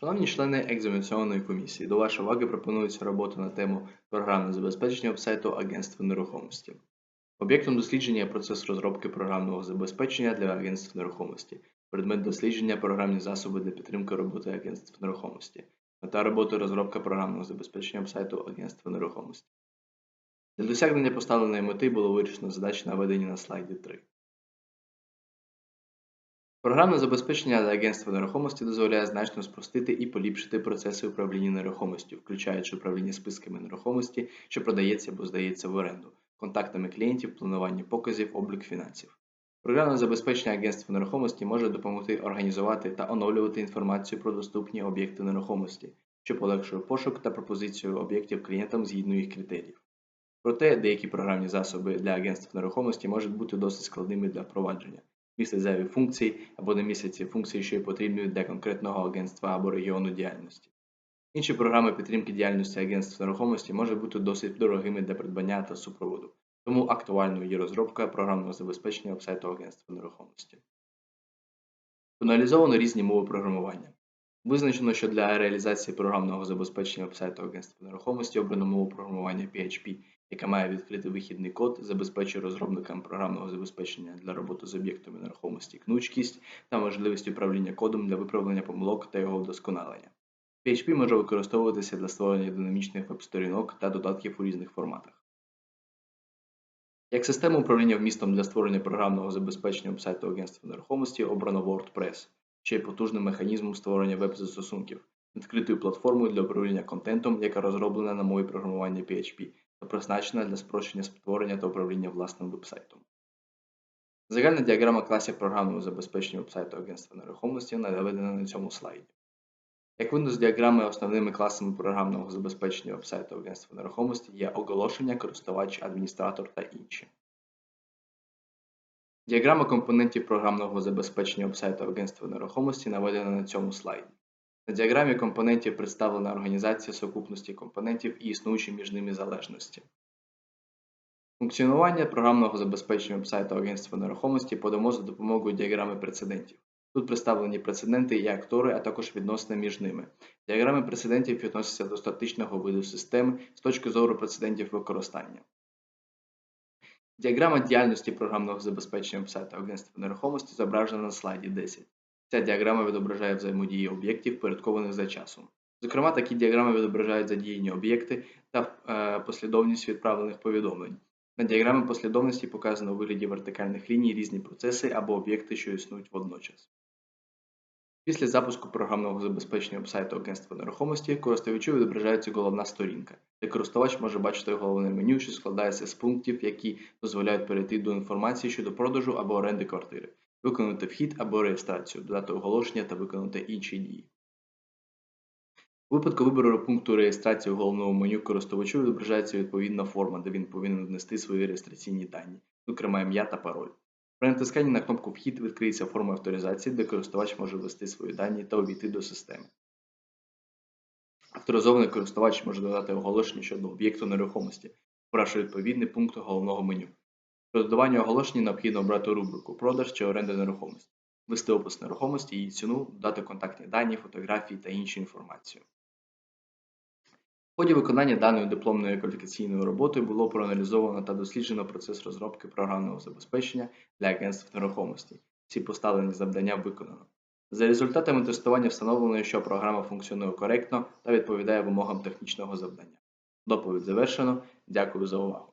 Шановні члени екзаменаційної комісії, до вашої уваги пропонується робота на тему програмне забезпечення вебсайту Агентства нерухомості. Об'єктом дослідження є процес розробки програмного забезпечення для агентств нерухомості, предмет дослідження програмні засоби для підтримки роботи агентств нерухомості, мета роботи розробка програмного забезпечення вебсайту Агентства нерухомості. Для досягнення поставленої мети було вирішено задачі наведені на слайді 3. Програмне забезпечення агентства нерухомості дозволяє значно спростити і поліпшити процеси управління нерухомістю, включаючи управління списками нерухомості, що продається або здається в оренду, контактами клієнтів, планування показів, облік фінансів. Програмне забезпечення агентства нерухомості може допомогти організувати та оновлювати інформацію про доступні об'єкти нерухомості, що полегшує пошук та пропозицію об'єктів клієнтам згідно їх критеріїв. Проте деякі програмні засоби для агентств нерухомості можуть бути досить складними для впровадження містять зайві функції або не містять ці функції, що є потрібні для конкретного агентства або регіону діяльності. Інші програми підтримки діяльності агентств нерухомості можуть бути досить дорогими для придбання та супроводу, тому актуальною є розробка програмного забезпечення вебсайту агентства нерухомості. Проаналізовано різні мови програмування. Визначено, що для реалізації програмного забезпечення вебсайту агентства нерухомості обрано мову програмування PHP, яка має відкритий вихідний код, забезпечує розробникам програмного забезпечення для роботи з об'єктами нерухомості гнучкість та можливість управління кодом для виправлення помилок та його вдосконалення. PHP може використовуватися для створення динамічних веб-сторінок та додатків у різних форматах. Як система управління вмістом для створення програмного забезпечення вебсайту агентства нерухомості обрано WordPress, що є потужним механізмом створення веб-застосунків, відкритою платформою для управління контентом, яка розроблена на мові програмування PHP призначена для спрощення створення та управління власним вебсайтом. Загальна діаграма класів програмного забезпечення вебсайту агентства нерухомості наведена на цьому слайді. Як видно з діаграми, основними класами програмного забезпечення вебсайту агентства нерухомості є оголошення, користувач, адміністратор та інші. Діаграма компонентів програмного забезпечення вебсайту агентства нерухомості наведена на цьому слайді. На діаграмі компонентів представлена організація сукупності компонентів і існуючі між ними залежності. Функціонування програмного забезпечення вебсайту Агентства нерухомості подамо за допомогою діаграми прецедентів. Тут представлені прецеденти і актори, а також відносини між ними. Діаграми прецедентів відносяться до статичного виду систем з точки зору прецедентів використання. Діаграма діяльності програмного забезпечення вебсайту Агентства нерухомості зображена на слайді 10. Ця діаграма відображає взаємодії об'єктів, порядкованих за часом. Зокрема, такі діаграми відображають задіяні об'єкти та е, послідовність відправлених повідомлень. На діаграмі послідовності показано у вигляді вертикальних ліній різні процеси або об'єкти, що існують водночас. Після запуску програмного забезпечення вебсайту Агентства нерухомості користувачу відображається головна сторінка, де користувач може бачити головне меню, що складається з пунктів, які дозволяють перейти до інформації щодо продажу або оренди квартири, виконати вхід або реєстрацію, додати оголошення та виконати інші дії. У випадку вибору пункту реєстрації у головному меню користувачу відображається відповідна форма, де він повинен внести свої реєстраційні дані, зокрема ім'я та пароль. При натисканні на кнопку Вхід відкриється форма авторизації, де користувач може ввести свої дані та увійти до системи. Авторизований користувач може додати оголошення щодо об'єкту нерухомості, обравши відповідний пункт головного меню. При додаванні оголошення необхідно обрати рубрику Продаж чи оренда нерухомості, ввести опис нерухомості, її ціну, дати контактні дані, фотографії та іншу інформацію. В ході виконання даної дипломної кваліфікаційної роботи було проаналізовано та досліджено процес розробки програмного забезпечення для агентств нерухомості. Всі поставлені завдання виконано. За результатами тестування встановлено, що програма функціонує коректно та відповідає вимогам технічного завдання. Доповідь завершено. Дякую за увагу.